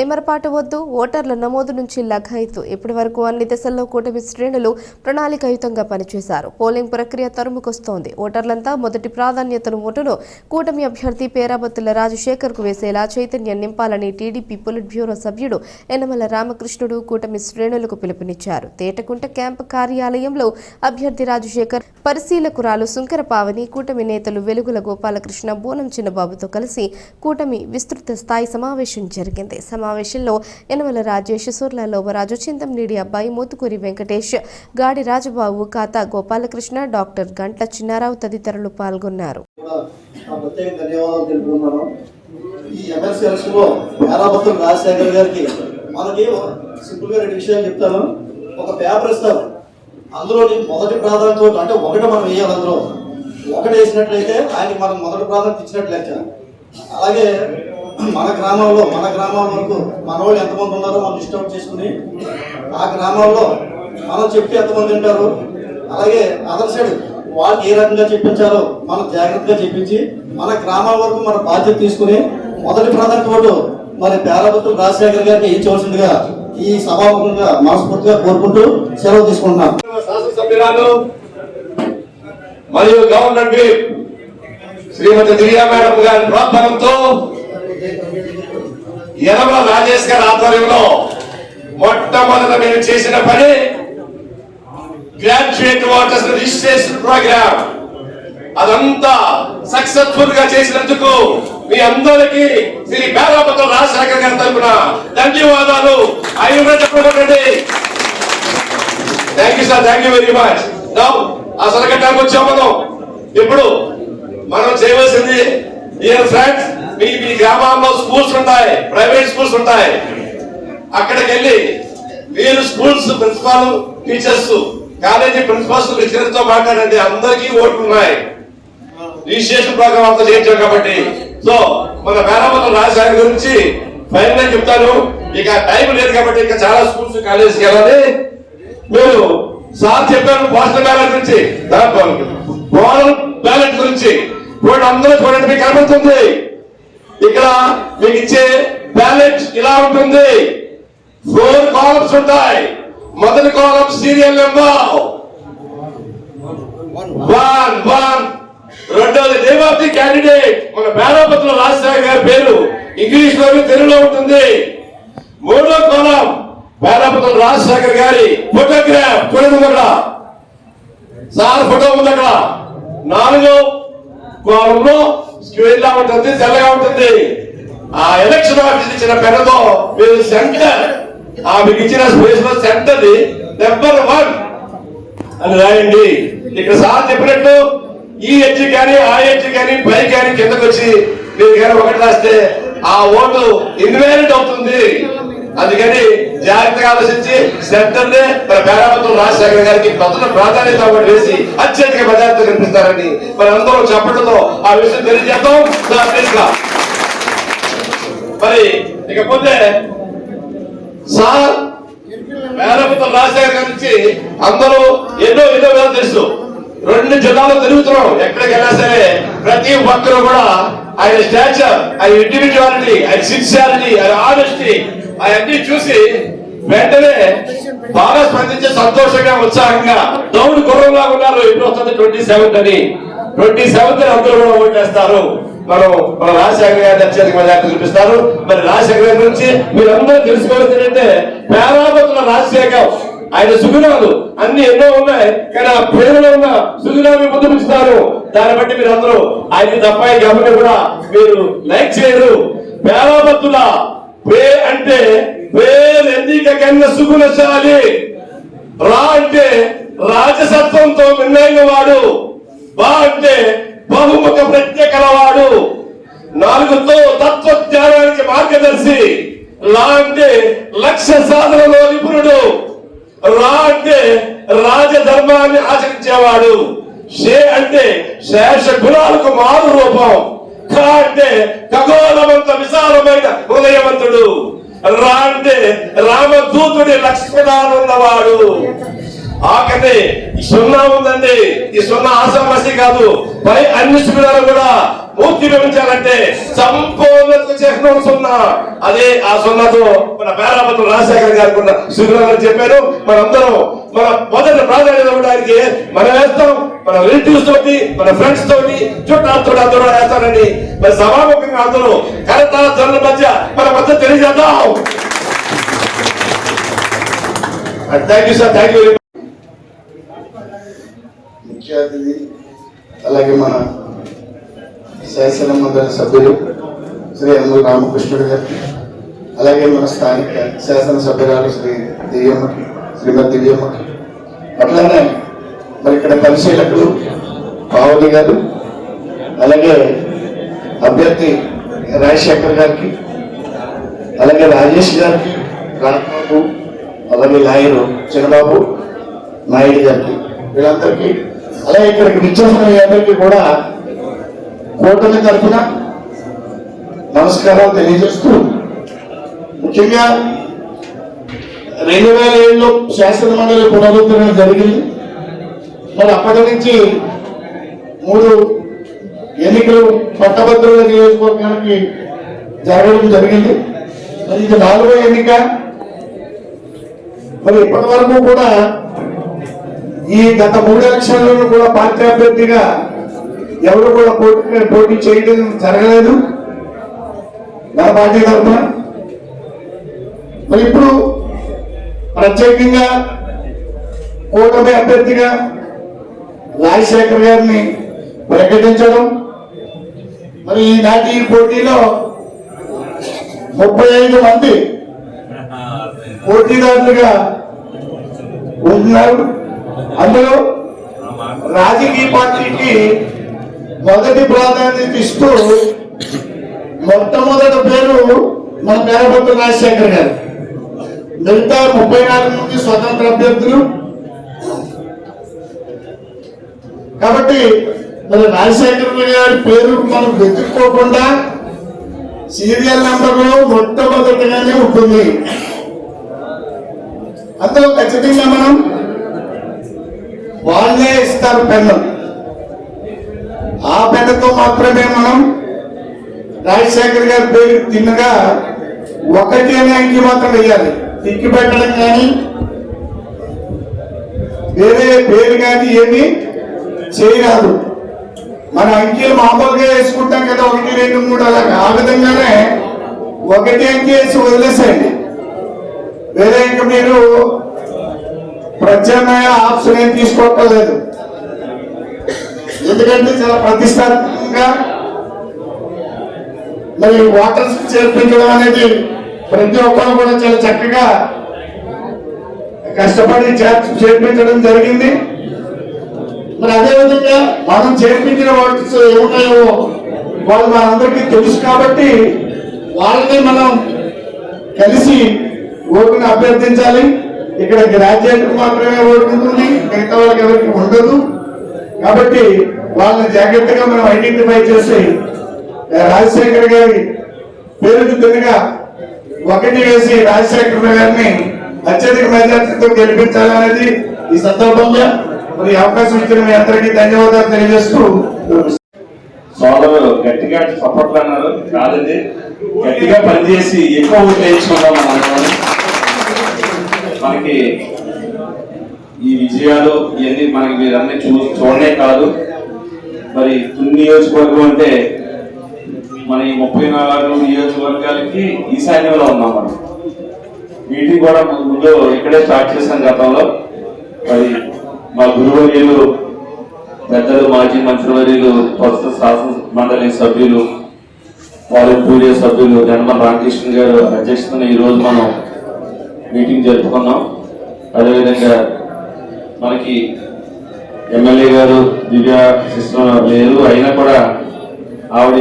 ఏమరపాటు వద్దు ఓటర్ల నమోదు నుంచి లఘాయితు. ఇప్పటి వరకు అన్ని దశల్లో కూటమి శ్రేణులు ప్రణాళికాయుతంగా పనిచేశారు. పోలింగ్ ప్రక్రియ తరుముకొస్తోంది. ఓటర్లంతా మొదటి ప్రాధాన్యతను ఓటును కూటమి అభ్యర్థి పేరాబత్తుల రాజశేఖర్కు వేసేలా చైతన్యం నింపాలని టీడీపీ పొలిట్ బ్యూరో సభ్యుడు యనమల రామకృష్ణుడు కూటమి శ్రేణులకు పిలుపునిచ్చారు. తేటకుంట క్యాంప్ కార్యాలయంలో అభ్యర్థి రాజశేఖర్ పరిశీలకురాలు సుంకర పావని కూటమి నేతలు వెలుగుల గోపాలకృష్ణ బోనం చిన్నబాబుతో కలిసి కూటమి విస్తృత స్థాయి సమావేశం జరిగింది. సమావేశంలో యనమల రాజేష్ సూర్ల లోబరాజు చింతంనీడి అబ్బాయి మోతుకూరి వెంకటేష్ గాడి రాజబాబు ఖాతా గోపాలకృష్ణ డాక్టర్ గంట్ల చిన్నారావు తదితరులు పాల్గొన్నారు. ఈ ఎమ్మెల్సీ ఎలక్షన్లో మేరాభక్తులు రాజశేఖర్ గారికి మనకి సింపుల్గా రెండు విషయాలు చెప్తాను. ఒక పేపర్ ఇస్తారు. అందులో మొదటి ప్రాధాన్యత అంటే ఒకటి మనం వేయాలి అందులో. ఒకటి వేసినట్లయితే ఆయనకి మనం మొదటి ప్రాధాన్యత ఇచ్చినట్లు లెక్క. అలాగే మన గ్రామంలో మన గ్రామం వరకు మన వాళ్ళు ఎంతమంది ఉన్నారో మనం డిస్టర్బ్ అవుట్ చేసుకుని ఆ గ్రామంలో మనం చెప్తే ఎంతమంది ఉంటారు అలాగే అదర్ సైడ్ వాళ్ళకి ఏ రకంగా చెప్పించాలో మనం జాగ్రత్తగా చెప్పించి మన గ్రామాల వరకు మన బాధ్యత తీసుకుని మొదటి ప్రాధాన్యత ఓటు మరి పేరాబత్తులు రాజశేఖర్ గారికి ఇచ్చవలసిందిగా ఈ సభాముఖంగా మనస్ఫూర్తిగా కోరుకుంటూ సెలవు తీసుకుంటున్నాం. శాసనసభ్యురాలు మరియు గవర్నర్ శ్రీమతి దివ్యా మేడం గారి ప్రోత్సాహంతో యనమల రాజేష్ గారి ఆధ్వర్యంలో మొట్టమొదట మేము చేసిన పని గ్రాడ్యుయేట్ వాటర్స్ రిజిస్ట్రేషన్ ప్రోగ్రామ్. అదంతా సక్సెస్ఫుల్గా చేసినందుకు మీ అందరికీ శ్రీ పేరాపత్ర రాజశేఖర్ గారి తరఫున ధన్యవాదాలు. అయ్యి చెప్పండి thank you sir thank you very much now అసలు కట్టానికి వచ్చాం మనం. ఇప్పుడు మనం చేయవలసింది డియర్ ఫ్రెండ్స్ మీ మీ గ్రామాల్లో స్కూల్స్ ఉంటాయి ప్రైవేట్ స్కూల్స్ ఉంటాయి అక్కడికి వెళ్ళి మీరు schools principal teachers college principals లెక్చరర్తో మాట్లాడండి అందరికీ ఓట్లు ఉన్నాయి రిజిస్ట్రేషన్ ప్రోగ్రామ్ అంతా చేయించాం కాబట్టి సో మన మేరామత రాజశేఖర్ గురించి ఫైనల్ చెప్తాను ఇక టైం లేదు కాబట్టి ఇంకా చాలా స్కూల్స్ కాలేజీకి వెళ్ళాలి మీరు సార్ చెప్పాను పోస్టల్ బ్యాలెట్ గురించి పోస్టల్ బ్యాలెట్ గురించి చూడండి అందరూ చూడండి మీకు కనబడుతుంది ఇక్కడ మీకు ఇచ్చే బ్యాలెట్ ఇలా ఉంటుంది. ఫోర్ కాలమ్స్ ఉంటాయి. మొదటి column serial number one one రెండోది నేమ్ ఆఫ్ ది క్యాండిడేట్ మన బేరాపత్ర రాజశేఖర్ గారి పేరు ఇంగ్లీష్లో తెలుగులో ఉంటుంది. మూడో కాలం బేరాపత్ర రాజశేఖర్ గారి ఫోటోగ్రాఫ్ చూడదు అక్కడ సార్ ఫోటో ఉంది అక్కడ నాలుగో కాలంలో స్క్వేర్ లా ఉంటుంది తెల్లగా ఉంటుంది. ఆ ఎలక్షన్ ఆఫీస్ ఇచ్చిన పెన్నుతో మీరు సెంటర్ ఆ మీకు ఇచ్చిన స్పేస్లో సెంటర్ నెంబర్ వన్. అని రాయండి. ఇక్కడ సార్ చెప్పినట్టు ఈ ఎడ్జ్ కానీ ఆ ఎడ్జ్ కానీ పై కానీ కిందకు వచ్చి మీరు కానీ ఒకటి రాస్తే ఆ ఓటు ఇన్వాలిడ్ అవుతుంది? అందుకని జాగ్రత్తగా ఆలోచించి సెంటర్ నే మన పేరాపత్రం రాజశేఖర్ గారికి మొదట ప్రాధాన్యత వేసి అత్యధిక మెజార్టీ కనిపిస్తారని మరి అందరూ చెప్పడంతో ఆ విషయం తెలియజేద్దాం మరి ఇకపోతే సార్ మేరపుత్ర రాజశేఖర్ గారి నుంచి అందరూ ఎన్నో ఎన్నో విధాలు తెలుసు. రెండు జిల్లాలు తిరుగుతున్నాం. ఎక్కడికైనా సరే ప్రతి ఒక్కరు కూడా ఆయన స్టాచర్ ఆయన ఇండివిజువాలిటీ ఆయన సిన్సియారిటీ ఆయన ఆనెస్టీ అవన్నీ చూసి వెంటనే బాగా స్పందించి సంతోషంగా ఉత్సాహంగా దౌడు గుర్రంలా ఉన్నారు. ఇప్పుడు వస్తుంది ట్వంటీ సెవెంత్ అని. ట్వంటీ సెవెంత్ అందరూ కూడా ఓటేస్తారు మనం మన రాజశేఖర్ గారి అత్యధిక మెజార్టీ చూపిస్తారు. మరి రాజశేఖర్ గారి గురించి మీరందరూ తెలుసుకోవాల్సింది ఏంటంటే పేరాపతుల రాజశేఖర్ ఆయన సుగుణాలు అన్ని ఎన్నో ఉన్నాయి కానీ ఆ పేరులో ఉన్న సుగుణాలు ముందు దాన్ని బట్టి మీరు అందరూ ఆయన తప్ప గమని కూడా మీరు లైక్ చేయరు. పేరాపత్తుల వే అంటే పేరు ఎన్నిక కన్నా సుగుణశాలి. రా అంటే రాజసత్వంతో మిన్నైన వాడు. బా అంటే బహుముఖ ప్రత్యేకలవాడు నాలుగుతో తత్వ జ్ఞానానికి మార్గదర్శి. లా అంటే లక్ష్య సాధనలో నిపుణుడు. రా అంటే రాజధర్మాన్ని ఆచరించేవాడు. షే అంటే శేష గుణాలకు మారు రూపం. ఖ అంటే ఖగోళమంత విశాలమైన హృదయవంతుడు రా అంటే రామదూతుడి లక్షణాలు ఉన్నవాడు ఆకనే ఈ సున్నా ఉందండి. ఈ సున్నా ఆశామాసి కాదు. పై అన్ని సున్నాలు కూడా మూర్తి వివరించాలంటే సంపూర్ణత చేసిన సున్నా. అదే ఆ సున్నాతో మన పేరాపతులు రాజశేఖర్ గారు కూడా శిబిరాలు చెప్పారు. మనందరం మన మొదటి ప్రాధాన్యత ఇవ్వడానికి మనం వేస్తాం. మన రిలేటివ్స్ తోటి మన ఫ్రెండ్స్ తోటి చుట్టాలతో అందరూ వేస్తారని మరి సభాముఖంగా అందరూ కరతాల జనుల మధ్య మన మధ్య తెలియజేద్దాం. Thank you sir thank you very ముఖ్య అతిథి అలాగే మన శాసన మండలి సభ్యులు శ్రీ అమ్మ రామకృష్ణుడు గారు అలాగే మన స్థానిక శాసనసభ్యురాలు శ్రీ దివ్యమ్మకి శ్రీమతి దివ్యమ్మ అట్లానే మరి ఇక్కడ పరిశీలకులు పావని గారు అలాగే అభ్యర్థి రాజశేఖర్ గారికి అలాగే రాజేష్ గారికి రాంబాబు అలాగే లాయరు చిన్నబాబు నాయుడు గారికి వీళ్ళందరికీ అలాగే ఇక్కడికి విచ్చేసిన అందరికీ కూడా కూటమి తరఫున నమస్కారాలు తెలియజేస్తూ ముఖ్యంగా రెండు వేల ఏడులో శాసన మండలి పునరుద్ధరణ జరిగింది. మరి అప్పటి నుంచి మూడు ఎన్నికలు పట్టభద్రుల నియోజకవర్గానికి జరగడం జరిగింది. మరి ఇది నాలుగో ఎన్నిక. మరి ఇప్పటి వరకు కూడా ఈ గత మూడు ఎలక్షన్లను కూడా పార్టీ అభ్యర్థిగా ఎవరు కూడా పోటీ పోటీ చేయడం జరగలేదు. మన పార్టీ తరఫున. మరి ఇప్పుడు ప్రత్యేకంగా కూటమి అభ్యర్థిగా రాజశేఖర్ గారిని ప్రకటించడం. మరి ఈనాటి ఈ పోటీలో ముప్పై ఐదు మంది పోటీదారులుగా ఉన్నారు. అందులో రాజకీయ పార్టీకి మొదటి ప్రాధాన్యత ఇస్తూ మొట్టమొదటి పేరు మన పేరపత్ర రాజశేఖర్ గారు. మిగతా ముప్పై నాలుగు మంది స్వతంత్ర అభ్యర్థులు. కాబట్టి మరి రాజశేఖర గారి పేరు మనం వెతుక్కోకుండా సీరియల్ నంబర్లో మొట్టమొదటిగానే ఉంటుంది. అందులో ఖచ్చితంగా మనం వాళ్ళే ఇస్తారు పెన్ను. ఆ పెన్నుతో మాత్రమే మనం రాజశేఖర్ గారి పేరు తిన్నగా ఒకటే అనే అంకి మాత్రం వేయాలి తిక్కి పెట్టడం కానీ వేరే పేరు కానీ ఏమి చేయరాదు. మన అంకెలు మామూలుగా వేసుకుంటాం కదా ఒకటి రెండు మూడు అలాగా ఆ విధంగానే ఒకటి అంకి వేసి వదిలేసేయండి. వేరే ఇంకా మీరు ప్రత్యామ్నాయ ఆప్షన్ ఏం తీసుకోవట్లేదు ఎందుకంటే చాలా ప్రతిష్టాత్మకంగా మరి వాటర్స్ చేర్పించడం అనేది ప్రతి ఒక్కరు కూడా చాలా చక్కగా కష్టపడి చేర్పించడం జరిగింది. మరి అదే విధంగా మనం చేర్పించిన వాటిస్ ఏమున్నాయో వాళ్ళు మనందరికీ తెలుసు కాబట్టి వాళ్ళని మనం కలిసి ఓటుని అభ్యర్థించాలి. ఇక్కడ గ్రాడ్యుయేట్ మాత్రమే ఓటు ఉంటుంది మిగతా వాళ్ళకి ఎవరికి ఉండదు. కాబట్టి వాళ్ళని జాగ్రత్తగా మనం ఐడెంటిఫై చేసి రాజశేఖర్ గారి పేరుకు తినగా ఒకటి వేసి రాజశేఖర గారిని అత్యధిక మెజార్టీతో గెలిపించాలనేది ఈ సందర్భంగా మరి అవకాశం ఇచ్చిన మీ అందరికీ ధన్యవాదాలు తెలియజేస్తూ సోదరులు గట్టిగా సపోర్ట్లు అన్నారు. కాదండి గట్టిగా పనిచేసి ఎక్కువ ఓట్లు మనం మనకి ఈ విజయాలు ఇవన్నీ మనకి మీరన్నీ చూ చూడనే కాదు. మరి తుని నియోజకవర్గం అంటే మన ఈ ముప్పై నాలుగు నియోజకవర్గాలకి ఈశాన్యంలో ఉన్నాం మనం. మీటింగ్ కూడా ముందు ఇక్కడే స్టార్ట్ చేశాం గతంలో. మరి మా గురువర్యులు పెద్దలు మాజీ మంత్రివర్యులు ప్రస్తుత శాసన మండలి సభ్యులు వాలంటీర్ సభ్యులు జనమల రామకృష్ణ గారు అధ్యక్షతన ఈ రోజు మనం మీటింగ్ జరుపుకున్నాం. అదేవిధంగా మనకి ఎమ్మెల్యే గారు దివ్య సిస్టమ్ లేరు అయినా కూడా ఆవిడ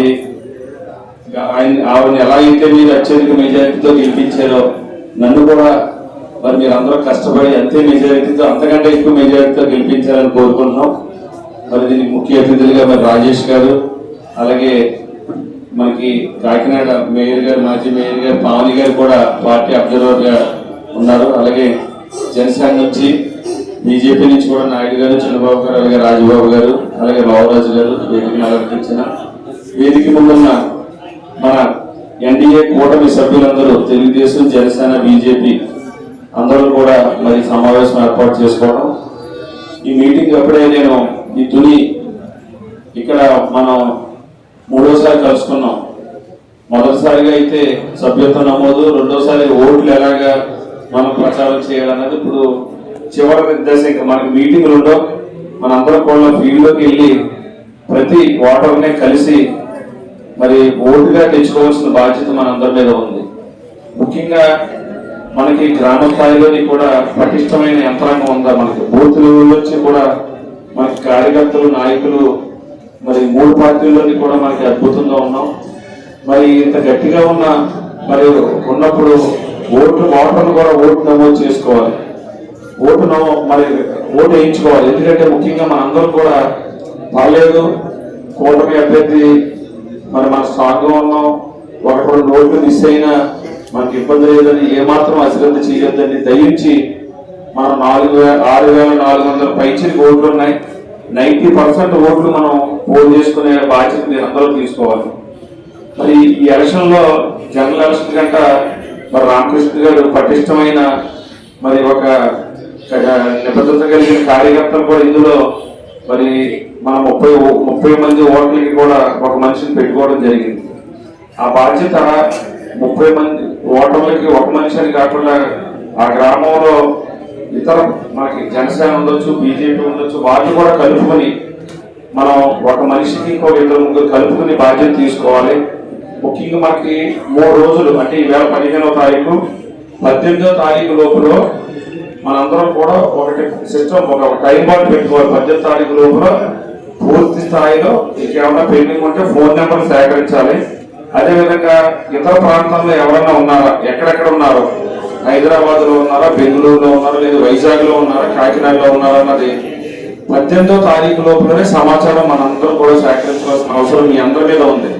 ఆయన ఆవిడని ఎలా అయితే మీరు అత్యధిక మెజారిటీతో గెలిపించారో నన్ను కూడా మరి మీరు అందరూ కష్టపడి అంతే మెజారిటీతో అంతకంటే ఎక్కువ మెజారిటీతో గెలిపించాలని కోరుకుంటున్నాం. మరి దీనికి ముఖ్య అతిథులుగా మరి రాజేష్ గారు అలాగే మనకి కాకినాడ మేయర్ గారు మాజీ మేయర్ గారు పావని గారు కూడా పార్టీ అబ్జర్వర్గా ఉన్నారు. అలాగే జనసేన నుంచి బీజేపీ నుంచి కూడా నాయుడు గారు చంద్రబాబు గారు అలాగే రాజబాబు గారు అలాగే బాబురాజు గారు వేదిక అలంకరించిన వేదిక ముందున్న మన ఎన్డీఏ కూటమి సభ్యులందరూ తెలుగుదేశం జనసేన బీజేపీ అందరూ కూడా మరి సమావేశం ఏర్పాటు చేసుకోవడం. ఈ మీటింగ్ అప్పుడే నేను ఈ తుని ఇక్కడ మనం మూడోసారి కలుసుకున్నాం. మొదటిసారిగా అయితే సభ్యత్వ నమోదు రెండోసారి ఓట్లు ఎలాగా మనం ప్రచారం చేయాలన్నది ఇప్పుడు చివరి దశ ఇంకా మనకి మీటింగ్లు ఉండవు. మనందరం కూడా ఫీల్డ్లోకి వెళ్ళి ప్రతి ఓటర్ని కలిసి మరి ఓటుగా తెచ్చుకోవాల్సిన బాధ్యత మనందరి మీద ఉంది. ముఖ్యంగా మనకి గ్రామ స్థాయిలోని కూడా పటిష్టమైన యంత్రాంగం ఉందా మనకి? బూత్ లెవెల్ నుంచి కూడా మనకి కార్యకర్తలు నాయకులు మరి మూడు పార్టీల్లోని కూడా మనకి అద్భుతంగా ఉన్నాం. మరి ఇంత గట్టిగా ఉన్న మరి ఉన్నప్పుడు ఓట్లు ఓటర్లు కూడా ఓటు నమోదు చేసుకోవాలి. ఓటును మరి ఓటు వేయించుకోవాలి. ఎందుకంటే ముఖ్యంగా మనందరం కూడా పర్లేదు. కూటమి అభ్యర్థి మరి మన స్ట్రాంగ్గా ఉన్నాం. ఒకటి రెండు ఓట్లు మిస్ అయినా మనకి ఇబ్బంది లేదని ఏమాత్రం అశ్రద్ధ చేయొద్దని దయించి మనం నాలుగు వేల ఆరు వేల నాలుగు వందల పైచికి ఓట్లు ఉన్నాయి. నైంటీ పర్సెంట్ ఓట్లు మనం పోల్ చేసుకునే బాధ్యత మీరు అందరూ తీసుకోవాలి. మరి ఈ ఎలక్షన్లో జనరల్ ఎలక్షన్ కంట మరి రామకృష్ణ గారు పటిష్టమైన మరి ఒక నిబద్ధత కలిగిన కార్యకర్తలు కూడా ఇందులో మరి మన ముప్పై ముప్పై మంది ఓట్లకి కూడా ఒక మనిషిని పెట్టుకోవడం జరిగింది. ఆ బాధ్యత ముప్పై మంది ఓటర్లకి ఒక మనిషి అని కాకుండా ఆ గ్రామంలో ఇతర మనకి జనసేన ఉండొచ్చు బీజేపీ ఉండొచ్చు వాళ్ళు కూడా కలుపుకొని మనం ఒక మనిషికి ఇంకో ఇద్దరు ముగ్గురు కలుపుకుని బాధ్యత తీసుకోవాలి. ముఖ్యంగా మనకి మూడు రోజులు అంటే ఈవేళ పదిహేనవ తారీఖు పద్దెనిమిదో తారీఖు లోపల మనందరం కూడా ఒకటి సిస్టమ్ ఒక టైం బాండ్ పెట్టుకోవాలి పద్దెనిమిది తారీఖు లోపల పూర్తి స్థాయిలో ఇంకేమన్నా పెండింగ్ ఉంటే ఫోన్ నెంబర్ సేకరించాలి. అదేవిధంగా ఇతర ప్రాంతాల్లో ఎవరైనా ఉన్నారా? ఎక్కడెక్కడ ఉన్నారో? హైదరాబాద్లో ఉన్నారా? బెంగళూరులో ఉన్నారా? లేదా వైజాగ్లో ఉన్నారా? కాకినాడలో ఉన్నారా? అన్నది పద్దెనిమిదో తారీఖు లోపలనే సమాచారం మనందరం కూడా సేకరించాల్సిన అవసరం మీ అందరి మీద ఉంది.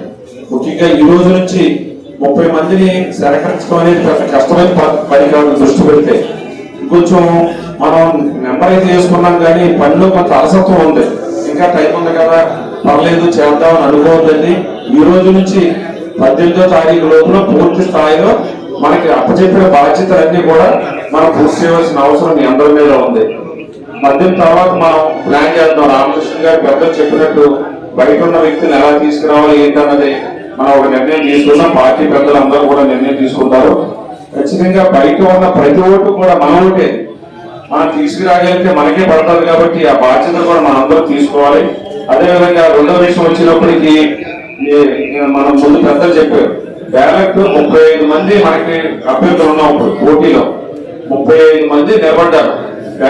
ముఖ్యంగా ఈ రోజు నుంచి ముప్పై మందిని సేకరించడం అనేది పెద్ద కష్టమైన ప- పని కాదు దృష్టి పెడితే. కొంచెం మనం నెంబర్ అయితే చేసుకున్నాం కానీ పనిలో కొంత అలసత్వం ఉంది. ఇంకా టైం ఉంది కదా పర్లేదు చేద్దామని అనుకోవద్దండి. ఈ రోజు నుంచి పద్దెనిమిదో తారీఖు లోపల పూర్తి స్థాయిలో మనకి అప్పచెప్పిన బాధ్యతలన్నీ కూడా మనం పూర్తి చేయవలసిన అవసరం మీ అందరి మీద ఉంది. మద్యం తర్వాత మనం ప్లాన్ చేద్దాం. రామకృష్ణ గారు పెద్దలు చెప్పినట్టు బయట ఉన్న వ్యక్తిని ఎలా తీసుకురావాలి ఏంటన్నది మనం ఒక నిర్ణయం తీసుకున్నాం. పార్టీ పెద్దలు అందరూ కూడా నిర్ణయం తీసుకుంటారు. ఖచ్చితంగా బయట ఉన్న ప్రతి ఓటు కూడా మన ఓటే. మనం తీసుకురాగలిగితే మనకే పడతారు కాబట్టి ఆ బాధ్యత కూడా మనం అందరూ తీసుకోవాలి. అదేవిధంగా రెండో విషయం వచ్చినప్పటికీ మనం ముందు పెద్దలు చెప్పారు. బ్యాలెట్ ముప్పై ఐదు మంది మనకి అభ్యర్థులు ఉన్నాం ఇప్పుడు పోటీలో. ముప్పై ఐదు మంది నిలబడ్డారు.